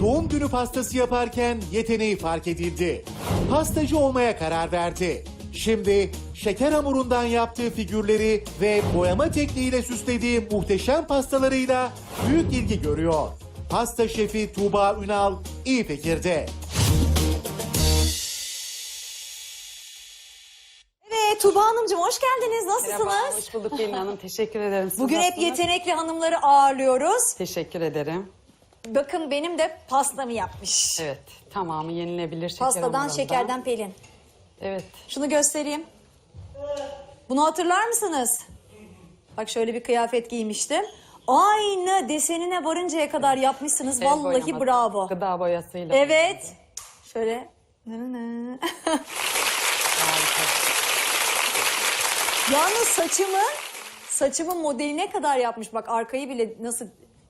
doğum günü pastası yaparken yeteneği fark edildi. Pastacı olmaya karar verdi. Şimdi şeker hamurundan yaptığı figürleri ve boyama tekniğiyle süslediği muhteşem pastalarıyla büyük ilgi görüyor. Pasta şefi Tuğba Ünal iyi fikirde. Evet Tuba Hanımcığım hoş geldiniz. Nasılsınız? Merhaba, hoş bulduk Pelin Hanım. Teşekkür ederim. Siz Bugün hep nasılsınız? yetenekli hanımları ağırlıyoruz. Teşekkür ederim. Bakın benim de pastamı yapmış. Evet, tamamı yenilebilir şeker Pastadan hamurundan. şekerden pelin. Evet, Şunu göstereyim. Bunu hatırlar mısınız? Bak şöyle bir kıyafet giymiştim. Aynı desenine varıncaya kadar yapmışsınız. el Vallahi boyaması, bravo. Gıda boyasıyla. Evet. Şöyle. Harika. Yalnız saçımı, saçımın modeline kadar yapmış. Bak arkayı bile nasıl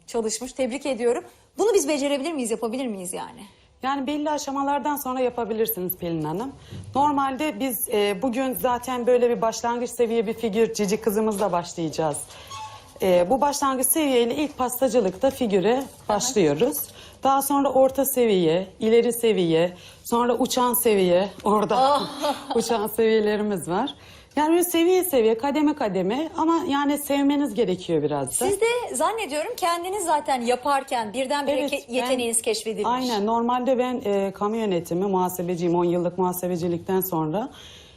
çalışmış. Tebrik ediyorum. Bunu biz becerebilir miyiz, yapabilir miyiz yani? Yani belli aşamalardan sonra yapabilirsiniz Pelin Hanım. Normalde biz e, bugün zaten böyle bir başlangıç seviye bir figür cici kızımızla başlayacağız. E, bu başlangıç seviyeyle ilk pastacılıkta figüre başlıyoruz. Daha sonra orta seviye, ileri seviye, sonra uçan seviye. Orada uçan seviyelerimiz var. Yani böyle seviye seviye, kademe kademe ama yani sevmeniz gerekiyor biraz da. Siz de zannediyorum kendiniz zaten yaparken birdenbire Evet, ke- ben- yeteneğiniz keşfedilmiş. Aynen. Normalde ben e, kamu yönetimi, muhasebeciyim. 10 yıllık muhasebecilikten sonra.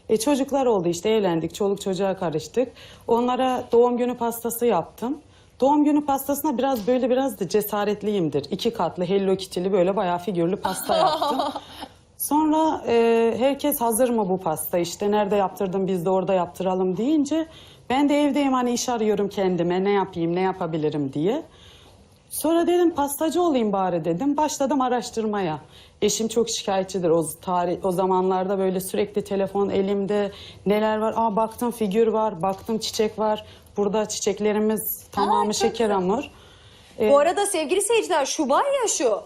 E, çocuklar oldu işte evlendik, çoluk çocuğa karıştık. Onlara doğum günü pastası yaptım. Doğum günü pastasına biraz böyle biraz da cesaretliyimdir. İki katlı Hello Kitty'li böyle bayağı figürlü pasta yaptım. Sonra e, herkes hazır mı bu pasta işte nerede yaptırdım biz de orada yaptıralım deyince ben de evdeyim hani iş arıyorum kendime ne yapayım ne yapabilirim diye. Sonra dedim pastacı olayım bari dedim. Başladım araştırmaya. Eşim çok şikayetçidir o tarih o zamanlarda böyle sürekli telefon elimde neler var? Aa baktım figür var, baktım çiçek var. Burada çiçeklerimiz tamamı çok şeker hamur. Bu arada sevgili seyirciler şu var ya şu.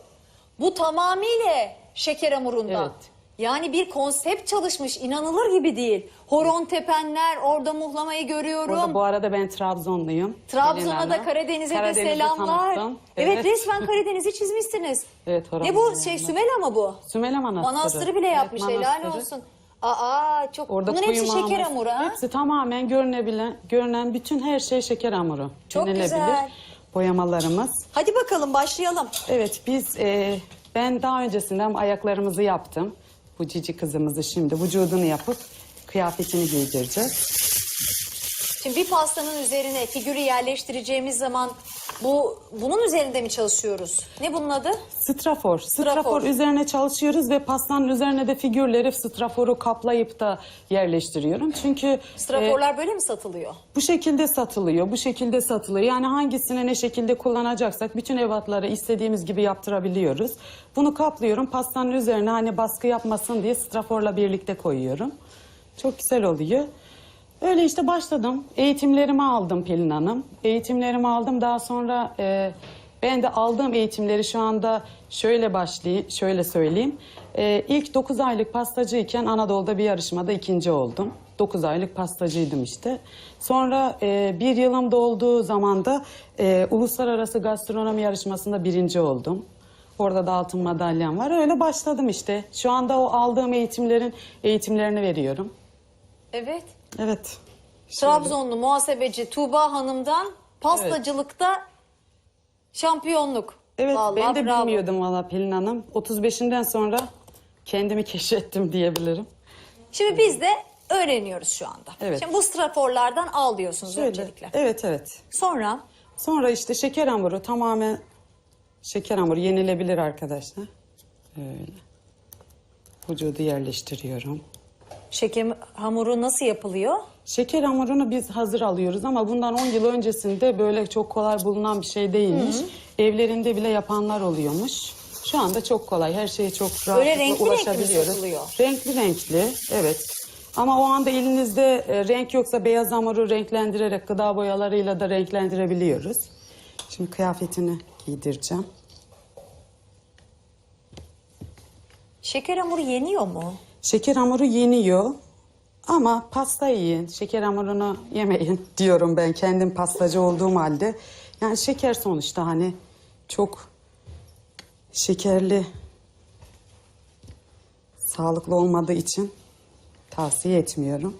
Bu tamamıyla şeker hamurundan. Evet. Yani bir konsept çalışmış inanılır gibi değil. Horon tepenler orada muhlamayı görüyorum. Burada bu arada ben Trabzonluyum. Trabzon'a da. Karadeniz'e de Karadeniz'i selamlar. tanıttım. Evet. resmen Karadeniz'i çizmişsiniz. Evet, Horon Ne bu şey Sümela mı bu? Sümele Manastırı. Manastırı bile Evet, yapmış helal manastırı. olsun. Aa çok Orada bunun hepsi şeker hamuru ha. Hepsi tamamen görünebilen, görünen bütün her şey şeker hamuru. Çok Denilebilir. güzel. Boyamalarımız. Hadi bakalım başlayalım. Evet biz e, ben daha öncesinden ayaklarımızı yaptım. Bu cici kızımızı şimdi vücudunu yapıp kıyafetini giydireceğiz. Şimdi bir pastanın üzerine figürü yerleştireceğimiz zaman bu bunun üzerinde mi çalışıyoruz? Ne bunun adı? Strafor. Strafor. Strafor. üzerine çalışıyoruz ve pastanın üzerine de figürleri straforu kaplayıp da yerleştiriyorum. Çünkü e, Straforlar böyle mi satılıyor? bu şekilde satılıyor, bu şekilde satılıyor. Yani hangisini ne şekilde kullanacaksak bütün ebatları istediğimiz gibi yaptırabiliyoruz. Bunu kaplıyorum, pastanın üzerine hani baskı yapmasın diye straforla birlikte koyuyorum. Çok güzel oluyor. Öyle işte başladım. Eğitimlerimi aldım Pelin Hanım. Eğitimlerimi aldım. Daha sonra e, ben de aldığım eğitimleri şu anda şöyle başlayayım, şöyle söyleyeyim. E, ilk 9 aylık pastacıyken Anadolu'da bir yarışmada ikinci oldum. 9 aylık pastacıydım işte. Sonra e, bir yılım dolduğu zaman da e, uluslararası gastronomi yarışmasında birinci oldum. Orada da altın madalyam var. Öyle başladım işte. Şu anda o aldığım eğitimlerin eğitimlerini veriyorum. Evet. Evet. Trabzonlu muhasebeci Tuğba Hanım'dan pastacılıkta şampiyonluk. Evet Vallahi ben de bravo. bilmiyordum valla Pelin Hanım. 35'inden sonra kendimi keşfettim diyebilirim. Şimdi biz de öğreniyoruz şu anda. Evet. Şimdi bu straforlardan al diyorsunuz öncelikle. Evet evet. Sonra Sonra işte şeker hamuru tamamen şeker hamuru yenilebilir arkadaşlar. Öyle. Vücudu yerleştiriyorum. Şeker hamuru nasıl yapılıyor? Şeker hamurunu biz hazır alıyoruz ama bundan 10 yıl öncesinde böyle çok kolay bulunan bir şey değilmiş. Evlerinde bile yapanlar oluyormuş. Şu anda çok kolay. Her şeye çok rahatlıkla Böyle renkli renkli ulaşabiliyoruz. Renkli renkli, evet. Ama o anda elinizde e, renk yoksa beyaz hamuru renklendirerek gıda boyalarıyla da renklendirebiliyoruz. Şimdi kıyafetini giydireceğim. Şeker hamuru yeniyor mu? Şeker hamuru yeniyor ama pasta yiyin, şeker hamurunu yemeyin diyorum ben kendim pastacı olduğum halde. Yani şeker sonuçta hani çok şekerli sağlıklı olmadığı için tavsiye etmiyorum.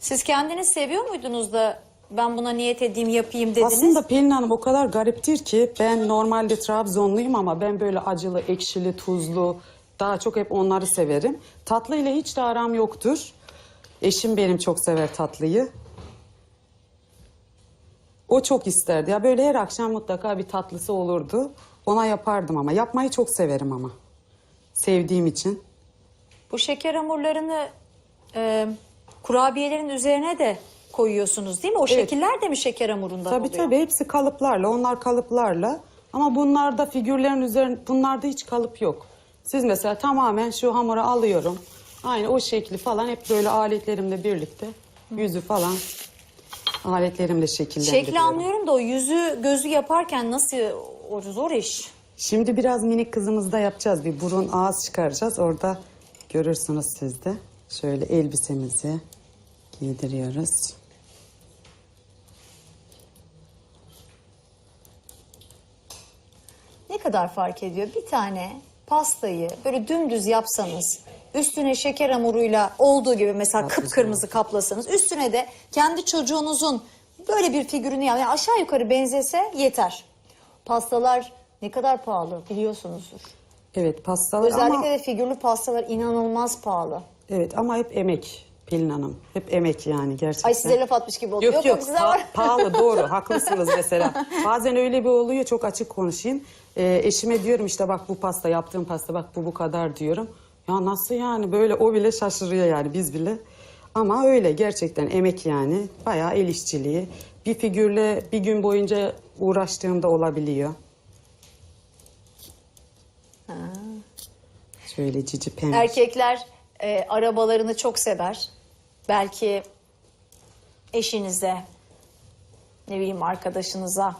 Siz kendiniz seviyor muydunuz da ben buna niyet edeyim yapayım dediniz? Aslında Pelin Hanım o kadar gariptir ki ben normalde Trabzonluyum ama ben böyle acılı, ekşili, tuzlu daha çok hep onları severim. Tatlı ile hiç de aram yoktur. Eşim benim çok sever tatlıyı. O çok isterdi. Ya böyle her akşam mutlaka bir tatlısı olurdu. Ona yapardım ama. Yapmayı çok severim ama. Sevdiğim için. Bu şeker hamurlarını e, kurabiyelerin üzerine de koyuyorsunuz değil mi? O şekiller de mi şeker hamurundan Tabii oluyor? tabii hepsi kalıplarla. Onlar kalıplarla. Ama bunlarda figürlerin üzerinde bunlarda hiç kalıp yok. Siz mesela tamamen şu hamuru alıyorum. Aynı o şekli falan hep böyle aletlerimle birlikte yüzü falan aletlerimle şekillendiriyorum. Şekli anlıyorum da o yüzü gözü yaparken nasıl o zor iş. Şimdi biraz minik kızımızda yapacağız. Bir burun ağız çıkaracağız. Orada görürsünüz siz de. Şöyle elbisemizi giydiriyoruz. Ne kadar fark ediyor? Bir tane pastayı böyle dümdüz yapsanız, üstüne şeker hamuruyla olduğu gibi mesela Patlıcan. kıpkırmızı kaplasanız, üstüne de kendi çocuğunuzun böyle bir figürünü yap- yani aşağı yukarı benzese yeter. Pastalar ne kadar pahalı biliyorsunuzdur. Evet pastalar Özellikle ama de figürlü pastalar inanılmaz pahalı. evet ama hep emek Pelin Hanım. Hep emek yani gerçekten. Ay size laf atmış gibi oldu. Yok yok, size pa- var. pahalı doğru haklısınız mesela. Bazen öyle bir oluyor çok açık konuşayım. Ee, eşime diyorum işte bak bu pasta yaptığım pasta bak bu bu kadar diyorum. Ya nasıl yani böyle o bile şaşırıyor yani biz bile. Ama öyle gerçekten emek yani bayağı el işçiliği. Bir figürle bir gün boyunca uğraştığımda olabiliyor. Şöyle cici pembe. Erkekler e, arabalarını çok sever. Belki eşinize, ne bileyim arkadaşınıza,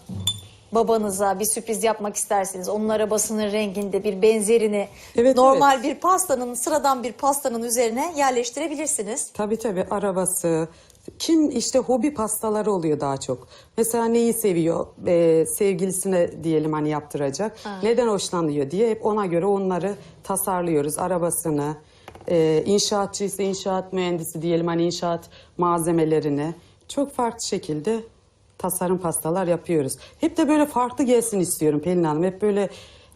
babanıza bir sürpriz yapmak isterseniz onun arabasının renginde bir benzerini Evet, normal bir pastanın, sıradan bir pastanın üzerine yerleştirebilirsiniz. Tabii tabii arabası. Kim işte hobi pastaları oluyor daha çok. Mesela neyi seviyor? Ee, sevgilisine diyelim hani yaptıracak. Neden hoşlanıyor diye hep ona göre onları tasarlıyoruz. Arabasını, e, inşaatçıysa inşaat mühendisi diyelim hani inşaat malzemelerini. Çok farklı şekilde tasarım pastalar yapıyoruz. Hep de böyle farklı gelsin istiyorum Pelin Hanım. Hep böyle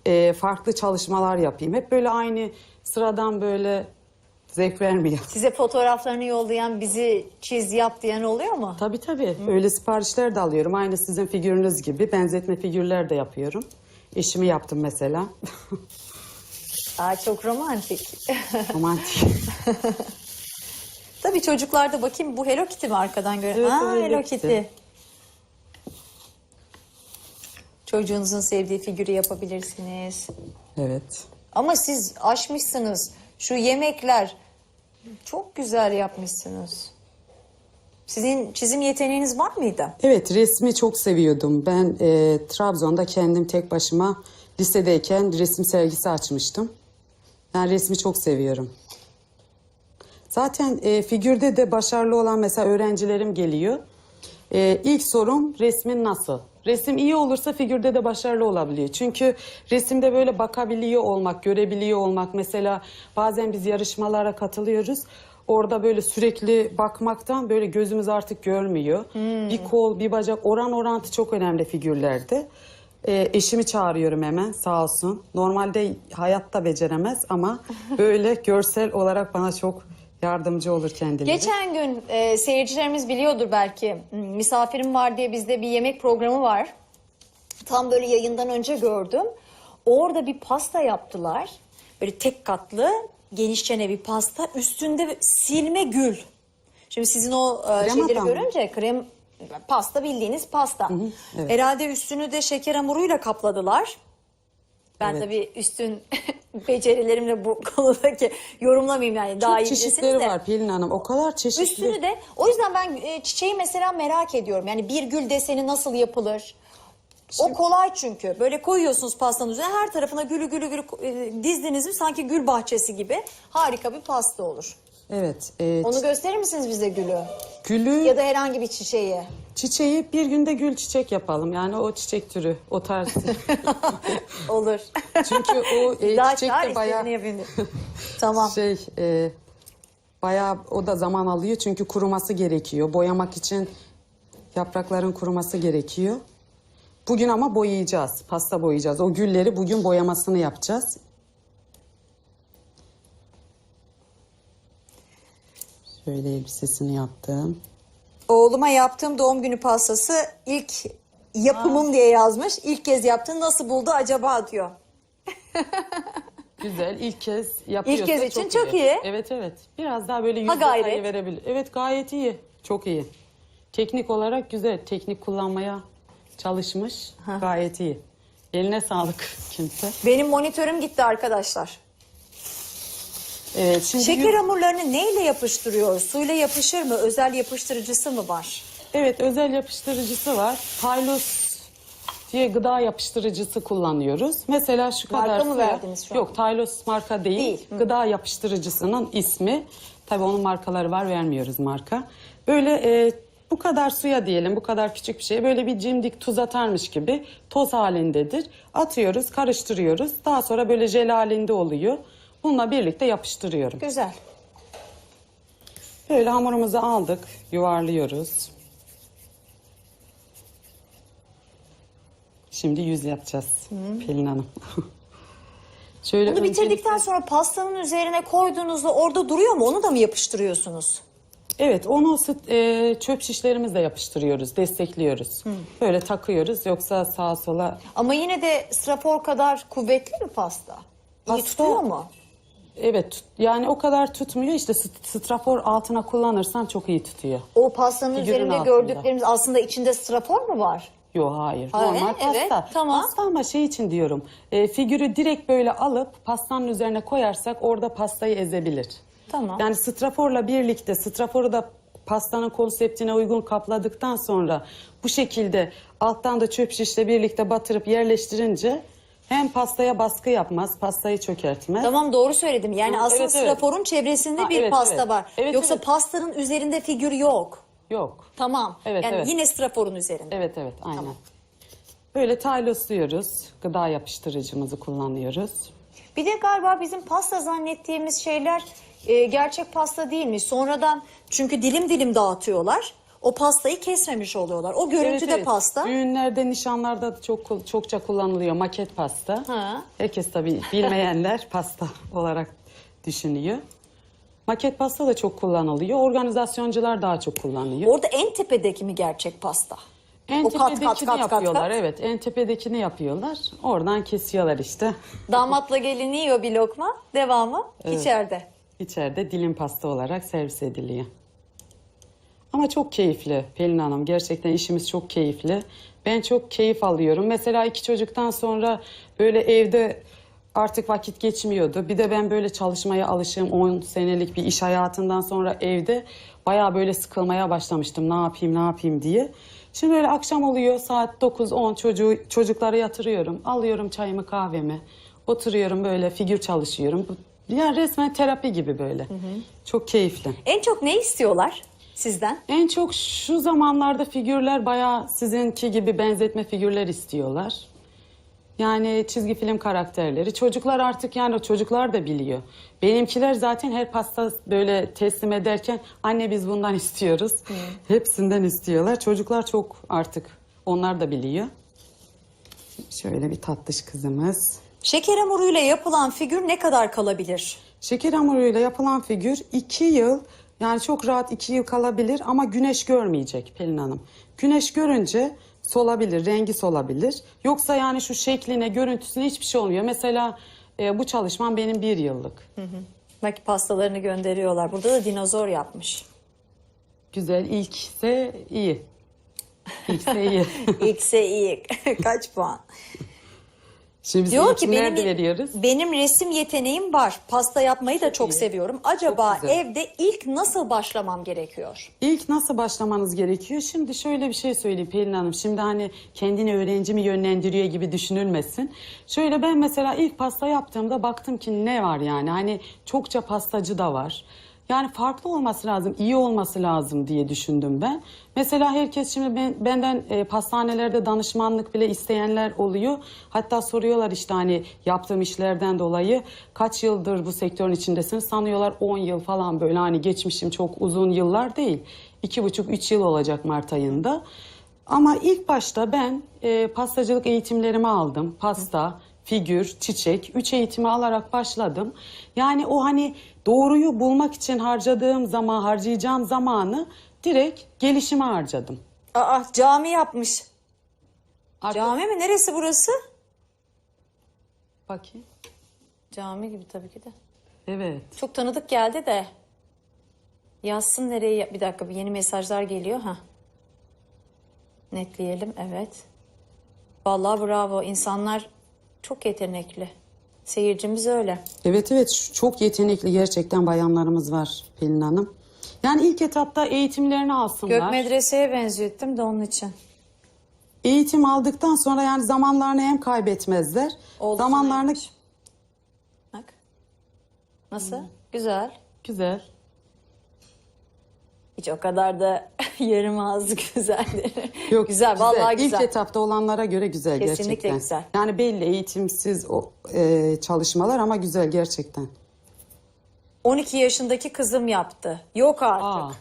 e, farklı çalışmalar yapayım. Hep böyle aynı sıradan böyle zevk vermiyor. Size fotoğraflarını yollayan bizi çiz yap diyen oluyor mu? Tabii tabii. Öyle siparişler de alıyorum. Aynı sizin figürünüz gibi. Benzetme figürler de yapıyorum. Eşimi yaptım mesela. Aa, çok romantik. Romantik. Tabii çocuklarda bakayım bu Hello Kitty mi arkadan göre? Evet, Aa, Hello Kitty. Kitty. Çocuğunuzun sevdiği figürü yapabilirsiniz. evet. Ama siz aşmışsınız. Şu yemekler çok güzel yapmışsınız. Sizin çizim yeteneğiniz var mıydı? Evet resmi çok seviyordum. Ben e, Trabzon'da kendim tek başıma lisedeyken resim sergisi açmıştım. Ben resmi çok seviyorum. Zaten e, figürde de başarılı olan mesela öğrencilerim geliyor. E, ilk sorum resmin nasıl? Resim iyi olursa figürde de başarılı olabiliyor. Çünkü resimde böyle bakabiliyor olmak, görebiliyor olmak. Mesela bazen biz yarışmalara katılıyoruz. Orada böyle sürekli bakmaktan böyle gözümüz artık görmüyor. Bir kol, bir bacak, oran orantı çok önemli figürlerde. E, eşimi çağırıyorum hemen sağ olsun. Normalde hayatta beceremez ama böyle görsel olarak bana çok yardımcı olur kendileri. Geçen gün e, seyircilerimiz biliyordur belki. Hmm, Misafirim var diye bizde bir yemek programı var. Tam böyle yayından önce gördüm. Orada bir pasta yaptılar. Böyle tek katlı genişçene bir pasta. Üstünde silme gül. Şimdi sizin o e, Kremadan şeyleri mı? görünce krem pasta bildiğiniz pasta. evet. Herhalde üstünü de şeker hamuruyla kapladılar. Ben Evet. tabii üstün becerilerimle bu konudaki yorumlamayayım yani daha Çok bilirsiniz çeşitleri de. var Pelin Hanım. O kadar çeşitli. Üstünü de o yüzden ben e, çiçeği mesela merak ediyorum. Yani bir gül deseni nasıl yapılır? O kolay çünkü. Böyle koyuyorsunuz pastanın üzerine her tarafına gülü gülü gülü e, dizdiniz mi sanki gül bahçesi gibi harika bir pasta olur. Evet. e, Onu gösterir misiniz bize gülü? gülü, Ya da herhangi bir çiçeği. çiçeği bir günde gül çiçek yapalım. Yani o çiçek türü, o tarz. Olur. Çünkü o e, Daha çiçek çağır de bayağı istediğini yapayım. tamam. şey, e, bayağı o da zaman alıyor. Çünkü kuruması gerekiyor. Boyamak için yaprakların kuruması gerekiyor. Bugün ama boyayacağız. Pasta boyayacağız. O gülleri bugün boyamasını yapacağız. Şöyle elbisesini yaptım. Oğluma yaptığım doğum günü pastası ilk yapımım diye yazmış. İlk kez yaptın nasıl buldu acaba diyor. Güzel. ilk kez yapıyorsa kez için çok iyi. Evet evet. Biraz daha böyle yüz Ha, gayret. detayı verebilir. Evet gayet iyi. Çok iyi. Teknik olarak güzel. Teknik kullanmaya çalışmış. Gayet iyi. Eline sağlık kimse. Benim monitörüm gitti arkadaşlar. Evet, şimdi Şeker hamurlarını neyle yapıştırıyor? Suyla yapışır mı? Özel yapıştırıcısı mı var? Evet özel yapıştırıcısı var. Tylos diye gıda yapıştırıcısı kullanıyoruz. Mesela şu Marka kadar mı suya- verdiniz şu an? Yok Tylos marka değil. Değil, hı. Gıda yapıştırıcısının ismi. Tabii onun markaları var vermiyoruz marka. Böyle e, bu kadar suya diyelim bu kadar küçük bir şeye böyle bir cimdik tuz atarmış gibi toz halindedir. Atıyoruz karıştırıyoruz. Daha sonra böyle jel halinde oluyor. Bununla birlikte yapıştırıyorum. Güzel. Böyle hamurumuzu aldık, yuvarlıyoruz. Şimdi yüz yapacağız Pelin Hanım. Şöyle Bunu bitirdikten öncelikle- sonra pastanın üzerine koyduğunuzda orada duruyor mu? Onu da mı yapıştırıyorsunuz? Evet, onu sıt- e, çöp şişlerimizle yapıştırıyoruz, destekliyoruz. Böyle takıyoruz yoksa sağa sola. Ama yine de strafor kadar kuvvetli mi pasta? İyi Pasta- tutuyor mu? Evet, yani o kadar tutmuyor. İşte st- strafor altına kullanırsan çok iyi tutuyor. O pastanın Figürün üzerinde altında. gördüklerimiz aslında içinde strafor mu var? Yok hayır. Hayır, Normal evet, pasta. tamam. Pasta ama şey için diyorum. e, figürü direkt böyle alıp pastanın üzerine koyarsak orada pastayı ezebilir. Tamam. Yani straforla birlikte straforu da pastanın konseptine uygun kapladıktan sonra bu şekilde alttan da çöp şişle birlikte batırıp yerleştirince hem pastaya baskı yapmaz, pastayı çökertmez. Tamam doğru söyledim. Yani Hı, aslında evet, evet. straforun çevresinde Ha, bir evet, pasta evet. var. Evet, Yoksa evet. pastanın üzerinde figür yok. Yok. Tamam. Evet, yani evet. yine straforun üzerinde. Evet evet aynen. Böyle taylosluyoruz. Gıda yapıştırıcımızı kullanıyoruz. Bir de galiba bizim pasta zannettiğimiz şeyler e, gerçek pasta değilmiş. Sonradan çünkü dilim dilim dağıtıyorlar. O pastayı kesmemiş oluyorlar. O görüntüde Evet, evet. pasta. Düğünlerde, nişanlarda çok çokça kullanılıyor maket pasta. Ha. Herkes tabii bilmeyenler pasta olarak düşünüyor. Maket pasta da çok kullanılıyor. Organizasyoncular daha çok kullanıyor. Orada en tepedeki mi gerçek pasta? en o kat, tepedekini kat, kat, yapıyorlar. kat. Evet, en tepedekini yapıyorlar. Oradan kesiyorlar işte. Damatla gelin yiyor bir lokma. Devamı içeride. İçeride dilim pasta olarak servis ediliyor. Ama çok keyifli Pelin Hanım. Gerçekten işimiz çok keyifli. Ben çok keyif alıyorum. Mesela iki çocuktan sonra böyle evde artık vakit geçmiyordu. Bir de ben böyle çalışmaya alışığım. 10 senelik bir iş hayatından sonra evde bayağı böyle sıkılmaya başlamıştım. Ne yapayım ne yapayım diye. Şimdi böyle akşam oluyor saat 9-10 çocuğu, çocukları yatırıyorum. Alıyorum çayımı kahvemi. Oturuyorum böyle figür çalışıyorum. Yani resmen terapi gibi böyle. Çok keyifli. En çok ne istiyorlar sizden? En çok şu zamanlarda figürler bayağı sizinki gibi benzetme figürler istiyorlar. Yani çizgi film karakterleri. Çocuklar artık yani çocuklar da biliyor. Benimkiler zaten her pasta böyle teslim ederken anne biz bundan istiyoruz. Hepsinden istiyorlar. Çocuklar çok artık onlar da biliyor. Şöyle bir tatlış kızımız. Şeker hamuruyla yapılan figür ne kadar kalabilir? Şeker hamuruyla yapılan figür iki yıl yani çok rahat iki yıl kalabilir ama güneş görmeyecek Pelin Hanım. Güneş görünce solabilir, rengi solabilir. Yoksa yani şu şekline, görüntüsüne hiçbir şey olmuyor. Mesela e, bu çalışmam benim bir yıllık. Bak pastalarını gönderiyorlar. Burada da dinozor yapmış. Güzel, ilkse iyi. İlkse iyi. İlkse iyi. Kaç puan? Şimdi biz Diyor ki benim, nerede veriyoruz? benim resim yeteneğim var. Pasta yapmayı da çok seviyorum. Acaba Çok evde ilk nasıl başlamam gerekiyor? İlk nasıl başlamanız gerekiyor? Şimdi şöyle bir şey söyleyeyim Pelin Hanım. Şimdi hani kendini öğrenci mi yönlendiriyor gibi düşünülmesin. Şöyle ben mesela ilk pasta yaptığımda baktım ki ne var yani. Hani çokça pastacı da var. Yani farklı olması lazım, iyi olması lazım diye düşündüm ben. Mesela herkes şimdi ben, benden e, pastanelerde danışmanlık bile isteyenler oluyor. Hatta soruyorlar işte hani yaptığım işlerden dolayı kaç yıldır bu sektörün içindesiniz? Sanıyorlar 10 yıl falan böyle hani geçmişim çok uzun yıllar değil. 2,5-3 yıl olacak Mart ayında. Ama ilk başta ben e, pastacılık eğitimlerimi aldım. Pasta, figür, çiçek, üç eğitimi alarak başladım. Yani o hani doğruyu bulmak için harcadığım zaman, harcayacağım zamanı direkt gelişime harcadım. Aa cami yapmış. Artık- Cami mi? Neresi burası? Bakayım. Cami gibi tabii ki de. Evet. Çok tanıdık geldi de. Yazsın nereye? Bir dakika bir yeni mesajlar geliyor ha. Netleyelim evet. Vallahi bravo. İnsanlar çok yetenekli. Seyircimiz öyle. Evet evet çok yetenekli gerçekten bayanlarımız var Pelin Hanım. Yani ilk etapta eğitimlerini alsınlar. Gök medreseye benzettim de onun için. Eğitim aldıktan sonra yani zamanlarını hem kaybetmezler. Oldu zamanlarını. Bak. Nasıl? Güzel. güzel. Hiç o kadar da yarım ağızlı güzel. Yok, güzel, vallahi güzel. İlk etapta olanlara göre güzel Kesinlikle gerçekten. güzel. Yani belli eğitimsiz o e, çalışmalar ama güzel gerçekten. 12 yaşındaki kızım yaptı. Yok artık. Aa.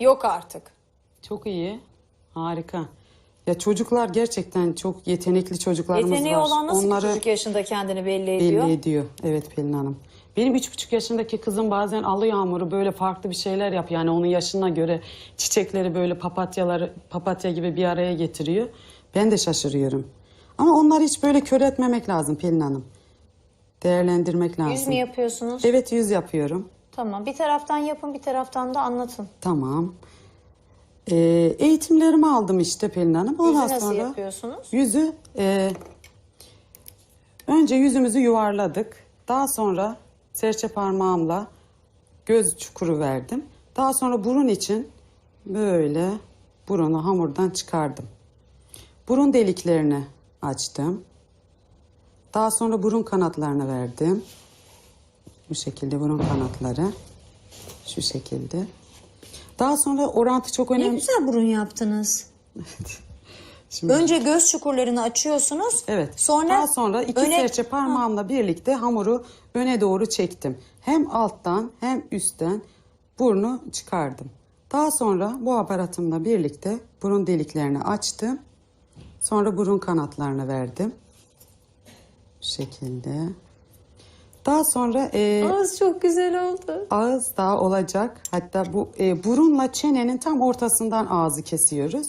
Yok artık. Çok iyi. Harika. Ya çocuklar gerçekten çok yetenekli çocuklarımız Yeteneği var. olan nasıl Onları çocuk yaşında kendini belli ediyor? belli ediyor. Evet Pelin Hanım. Benim üç buçuk yaşındaki kızım bazen alıyor hamuru böyle farklı bir şeyler yapıyor. Yani onun yaşına göre çiçekleri böyle papatyaları papatya gibi bir araya getiriyor. Ben de şaşırıyorum. Ama onları hiç böyle kör etmemek lazım Pelin Hanım. Değerlendirmek lazım. Yüz mü yapıyorsunuz? Evet yüz yapıyorum. Tamam. Bir taraftan yapın, bir taraftan da anlatın. Tamam. Ee, eğitimlerimi aldım işte Pelin Hanım. Yüzü Ondan nasıl sonra yapıyorsunuz? yüzü e, önce yüzümüzü yuvarladık. Daha sonra serçe parmağımla göz çukuru verdim. Daha sonra burun için böyle burunu hamurdan çıkardım. Burun deliklerini açtım. Daha sonra burun kanatlarını verdim. Bu şekilde burun kanatları. Şu şekilde. Daha sonra orantı çok Ne önemli. güzel burun yaptınız. Şimdi- Önce göz çukurlarını açıyorsunuz. Evet. Sonra, Daha sonra iki öne- serçe parmağımla birlikte hamuru öne doğru çektim. Hem alttan hem üstten burnu çıkardım. Daha sonra bu aparatımla birlikte burun deliklerini açtım. Sonra burun kanatlarını verdim. Bu şekilde. Daha sonra e, Ağız çok güzel oldu. ağız daha olacak. Hatta bu e, burunla çenenin tam ortasından ağzı kesiyoruz.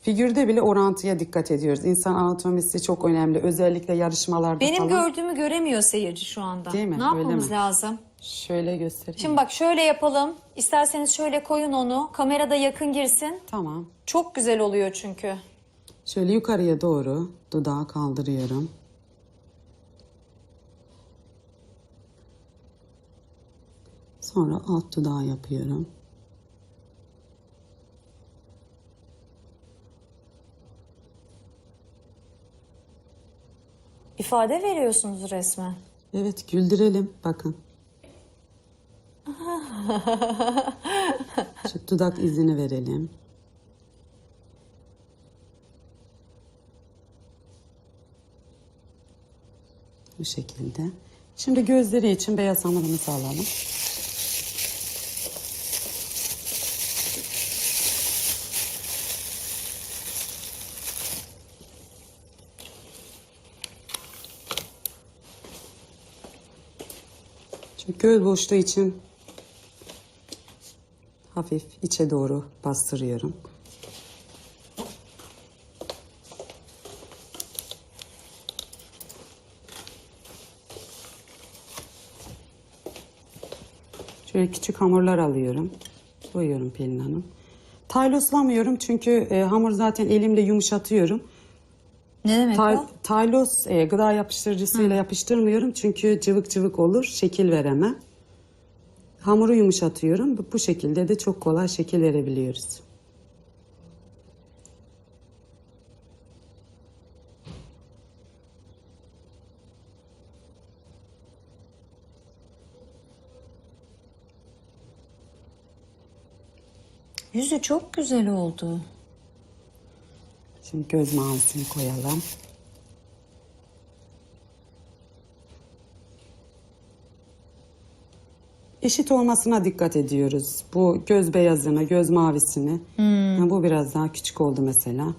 Figürde bile orantıya dikkat ediyoruz. İnsan anatomisi çok önemli. Özellikle yarışmalarda Benim falan. gördüğümü göremiyor seyirci şu anda. Değil mi? Ne Öyle yapmamız mi? lazım? Şöyle göstereyim. Şimdi bak şöyle yapalım. İsterseniz şöyle koyun onu. Kamerada yakın girsin. Tamam. Çok güzel oluyor çünkü. Şöyle yukarıya doğru dudağı kaldırıyorum. Sonra alt dudağı yapıyorum. İfade veriyorsunuz resmen. Evet güldürelim bakın. Şu dudak izini verelim. Bu şekilde. Şimdi gözleri için beyaz hamurumuzu alalım. Göz boşluğu için hafif içe doğru bastırıyorum. Şöyle küçük hamurlar alıyorum. Koyuyorum Pelin Hanım. Tayloslamıyorum çünkü e, hamur zaten elimle yumuşatıyorum. Ne demek Tay- o? Taylos e, gıda yapıştırıcısıyla yapıştırmıyorum çünkü cıvık cıvık olur, şekil veremem. Hamuru yumuşatıyorum. Bu, bu şekilde de çok kolay şekil verebiliyoruz. Yüzü çok güzel oldu. Şimdi göz mavisini koyalım. Eşit olmasına dikkat ediyoruz. Bu göz beyazını, göz mavisini. Ha, bu biraz daha küçük oldu mesela.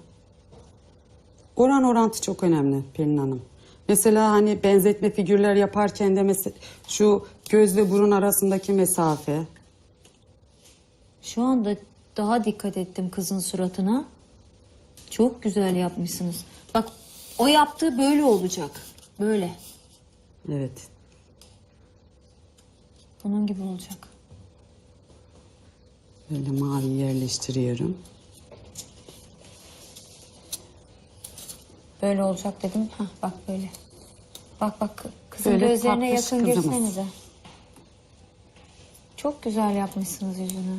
Oran orantı çok önemli Pelin Hanım. Mesela hani benzetme figürler yaparken de mesela şu gözle burun arasındaki mesafe. Şu anda daha dikkat ettim kızın suratına. Çok güzel yapmışsınız. Bak o yaptığı böyle olacak. Böyle. Evet. Bunun gibi olacak. Böyle mavi yerleştiriyorum. Böyle olacak dedim. Hah bak böyle. Bak bak kızın Böyle gözlerine tatlış yakın kızımız. girsenize. Çok güzel yapmışsınız yüzünü.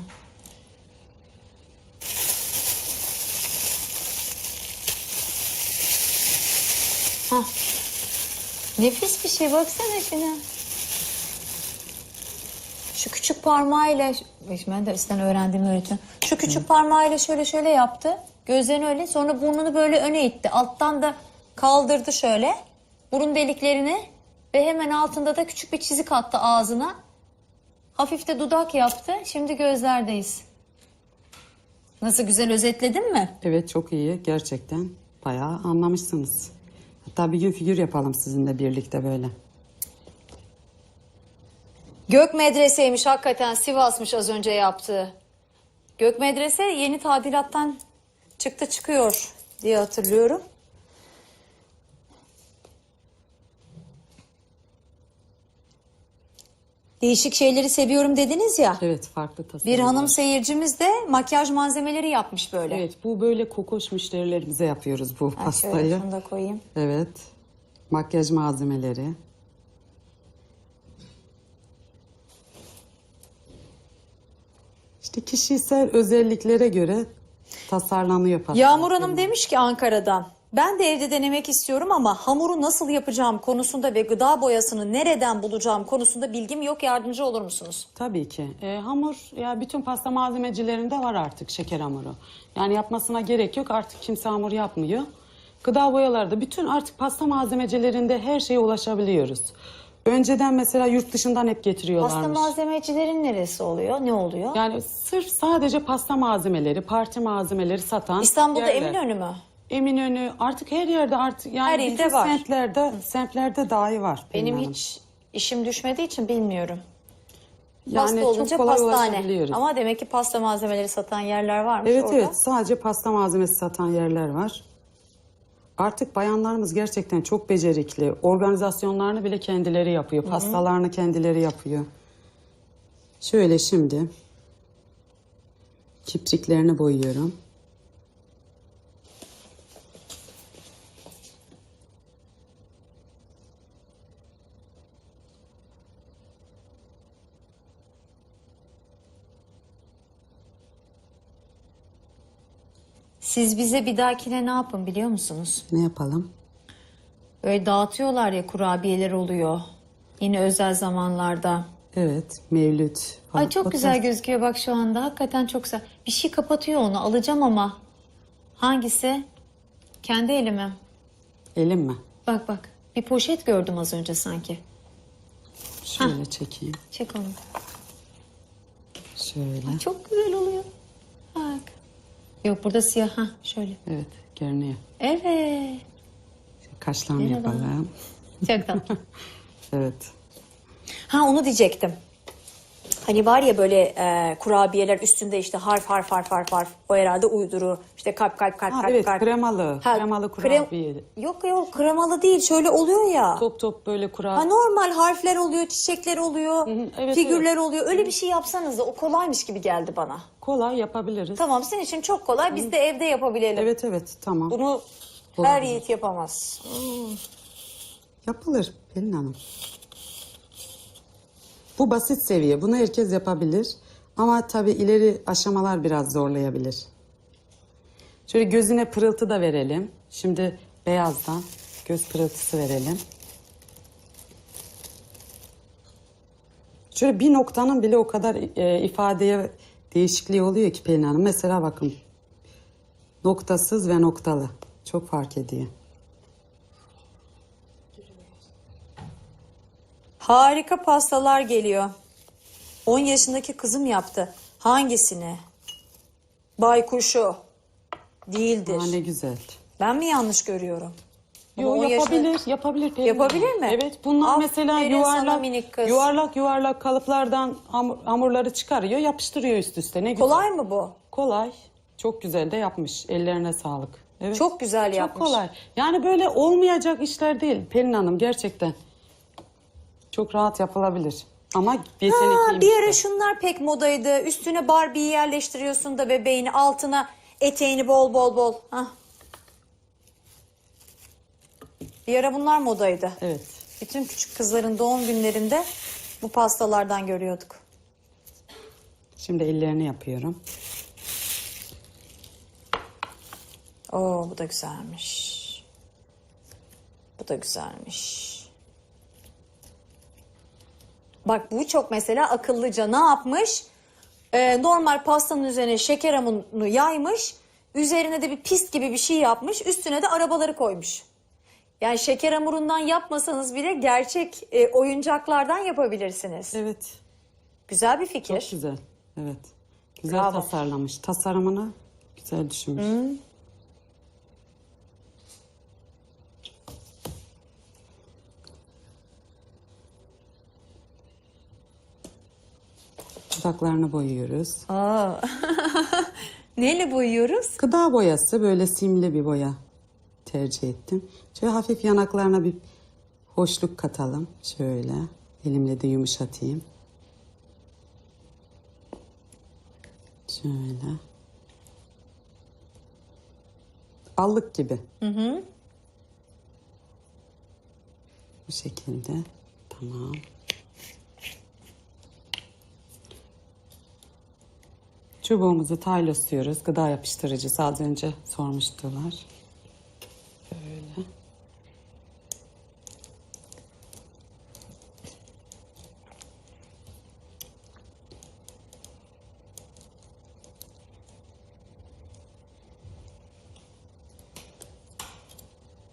Hah. Nefis bir şey baksana şuna. Şu küçük parmağıyla, ben de eskiden öğrendiğim öğretmen. Şu küçük parmağıyla şöyle şöyle yaptı. Gözlerini öyle sonra burnunu böyle öne itti. Alttan da kaldırdı şöyle. Burun deliklerini ve hemen altında da küçük bir çizik attı ağzına. Hafif de dudak yaptı. Şimdi gözlerdeyiz. Nasıl güzel özetledin mi? Evet çok iyi gerçekten. Bayağı anlamışsınız. Hatta bir gün figür yapalım sizinle birlikte böyle. Gök medreseymiş hakikaten Sivas'mış az önce yaptığı. Gök medrese yeni tadilattan çıktı çıkıyor diye hatırlıyorum. Değişik şeyleri seviyorum dediniz ya. Evet farklı tasarım. Bir hanım seyircimiz de makyaj malzemeleri yapmış böyle. Evet bu böyle kokoş müşterilerimize yapıyoruz bu Ha, şöyle pastayı. şunu da koyayım. Evet. Makyaj malzemeleri. İşte kişisel özelliklere göre tasarlanıyor pasta. Yağmur Hanım demiş ki Ankara'dan. Ben de evde denemek istiyorum ama hamuru nasıl yapacağım konusunda ve gıda boyasını nereden bulacağım konusunda bilgim yok. Yardımcı olur musunuz? Tabii ki. Ee, hamur ya bütün pasta malzemecilerinde var artık şeker hamuru. Yani yapmasına gerek yok. Artık kimse hamur yapmıyor. Gıda boyalarda bütün artık pasta malzemecilerinde her şeye ulaşabiliyoruz. Önceden mesela yurt dışından hep getiriyorlarmış. Pasta malzemecilerin neresi oluyor? Ne oluyor? Yani sırf sadece pasta malzemeleri, parti malzemeleri satan İstanbul'da yerler. Eminönü mü? Eminönü artık her yerde artık yani Her ilde bütün var. semtlerde semtlerde dahi var. Benim hiç işim düşmediği için bilmiyorum. yani pasta olunca kolay pastane. ulaşabiliyoruz. Ama demek ki pasta malzemeleri satan yerler varmış Evet orada. evet sadece pasta malzemesi satan yerler var. Artık bayanlarımız gerçekten çok becerikli. Organizasyonlarını bile kendileri yapıyor. Pastalarını kendileri yapıyor. Şöyle şimdi kipriklerini boyuyorum. Siz bize bir dahakine ne yapın biliyor musunuz? Ne yapalım? Böyle dağıtıyorlar ya kurabiyeler oluyor. Yine özel zamanlarda. Evet, mevlüt. falan. Ay çok O güzel gözüküyor bak şu anda. Hakikaten çok güzel. Bir şey kapatıyor onu. Alacağım ama. Hangisi? Kendi elime. Elim mi? Bak bak. Bir poşet gördüm az önce sanki. Şöyle çekeyim. Çek onu. Şöyle. Çok güzel oluyor. Bak. Yok burada siyah. Ha şöyle. Evet, görünüyor. Evet. Kaşlarını Merhaba. yapalım. Çok tatlı. Evet. Ha onu diyecektim. Hani var ya böyle e, kurabiyeler üstünde işte harf harf harf harf harf. O herhalde uyduru. İşte kalp kalp kalp Ha, kalp evet, kalp. kremalı. Kremalı krem- kurabiye. Yok yok kremalı değil. Şöyle oluyor ya. Top top böyle kurabiye. Ha normal harfler oluyor, çiçekler oluyor, hı, evet, figürler oluyor. Öyle bir şey yapsanız da o kolaymış gibi geldi bana. Kolay yapabiliriz. Tamam senin için çok kolay. Biz de evde yapabilelim. Evet evet tamam. Bunu her Olabilir. yiğit yapamaz. Yapılır Pelin Hanım. Bu basit seviye. Bunu herkes yapabilir. Ama tabii ileri aşamalar biraz zorlayabilir. Şöyle gözüne pırıltı da verelim. Şimdi beyazdan göz pırıltısı verelim. Şöyle bir noktanın bile o kadar e, ifadeye değişikliği oluyor ki Pelin Hanım. Mesela bakın noktasız ve noktalı. Çok fark ediyor. Harika pastalar geliyor. 10 yaşındaki kızım yaptı. Hangisini? Baykuşu. Değildir. Aa, ne güzel. Ben mi yanlış görüyorum? Ama Yo, 10 yaşında- yapabilir, yapabilir Pelin Yapabilir mi? Evet, bunlar Aferin mesela sana yuvarlak, minik kız. yuvarlak yuvarlak kalıplardan hamur- hamurları çıkarıyor, yapıştırıyor üst üste. Ne güzel. Kolay mı bu? Kolay. Çok güzel de yapmış. Ellerine sağlık. Evet. Çok güzel Çok yapmış. kolay. Yani böyle olmayacak işler değil Pelin Hanım gerçekten. Çok rahat yapılabilir. Ama Ha, yetenekliymiş. bir ara de. şunlar pek modaydı. Üstüne Barbie'yi yerleştiriyorsun da bebeğini altına eteğini bol bol bol. Hah. Bir ara bunlar modaydı. Evet. Bütün küçük kızların doğum günlerinde bu pastalardan görüyorduk. Şimdi ellerini yapıyorum. Oo bu da güzelmiş. Bu da güzelmiş. Bak bu çok mesela akıllıca ne yapmış? Ee, normal pastanın üzerine şeker hamurunu yaymış. Üzerine de bir pist gibi bir şey yapmış. Üstüne de arabaları koymuş. Yani şeker hamurundan yapmasanız bile gerçek e, oyuncaklardan yapabilirsiniz. Evet. Güzel bir fikir. Çok güzel. Evet. Güzel Bravo. tasarlamış. Tasarımını güzel düşünmüş. Dudaklarını boyuyoruz. Aa. Neyle boyuyoruz? Gıda boyası böyle simli bir boya tercih ettim. Şöyle hafif yanaklarına bir hoşluk katalım. Şöyle elimle de yumuşatayım. Şöyle. Allık gibi. Bu şekilde. Tamam. Çubuğumuzu taylosluyoruz. Gıda yapıştırıcısı az önce sormuştular. Böyle.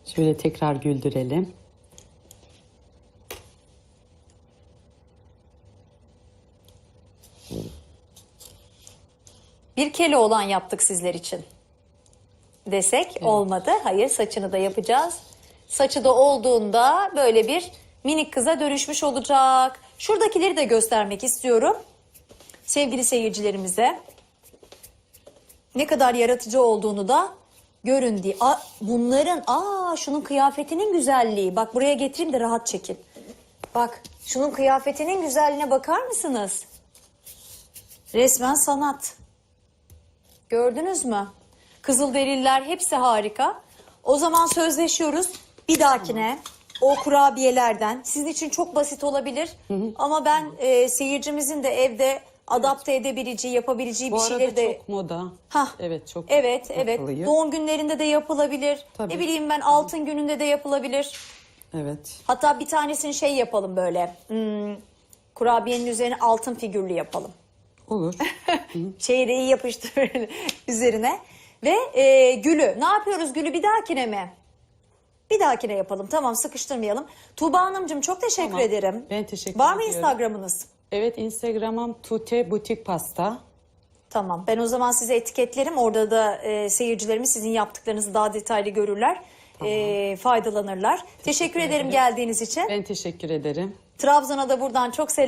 Şöyle tekrar güldürelim. Bir kele olan yaptık sizler için. Desek olmadı. Hayır saçını da yapacağız. Saçı da olduğunda böyle bir minik kıza dönüşmüş olacak. Şuradakileri de göstermek istiyorum. Sevgili seyircilerimize. Ne kadar yaratıcı olduğunu da görün diye. Aa, bunların aa şunun kıyafetinin güzelliği. Bak buraya getireyim de rahat çekin. Bak şunun kıyafetinin güzelliğine bakar mısınız? Resmen sanat. Gördünüz mü? Kızılderililer hepsi harika. O zaman sözleşiyoruz. Bir dahakine o kurabiyelerden sizin için çok basit olabilir. Ama ben e, seyircimizin de evde adapte edebileceği, yapabileceği Bu bir arada şeyleri de... çok moda. Hah. Evet çok Evet, evet. yapılıyor. Doğum günlerinde de yapılabilir. Tabii. Ne bileyim ben altın gününde de yapılabilir. Evet. Hatta bir tanesini şey yapalım böyle. hmm, kurabiyenin üzerine altın figürlü yapalım. Olur. Çeyreği yapıştır üzerine. Ve e, gülü. Ne yapıyoruz gülü bir dahakine mi? Bir dahakine yapalım. Tamam sıkıştırmayalım. Tuğba Hanımcığım çok teşekkür Tamam. ederim. Ben teşekkür Var mı ediyorum. Instagram'ınız? Evet Instagram'ım Tute Butik Pasta. Tamam. Ben o zaman size etiketlerim. Orada da e, seyircilerimiz sizin yaptıklarınızı daha detaylı görürler. E, faydalanırlar. Teşekkür, ederim geldiğiniz için. Ben teşekkür ederim. Trabzon'a da buradan çok selam.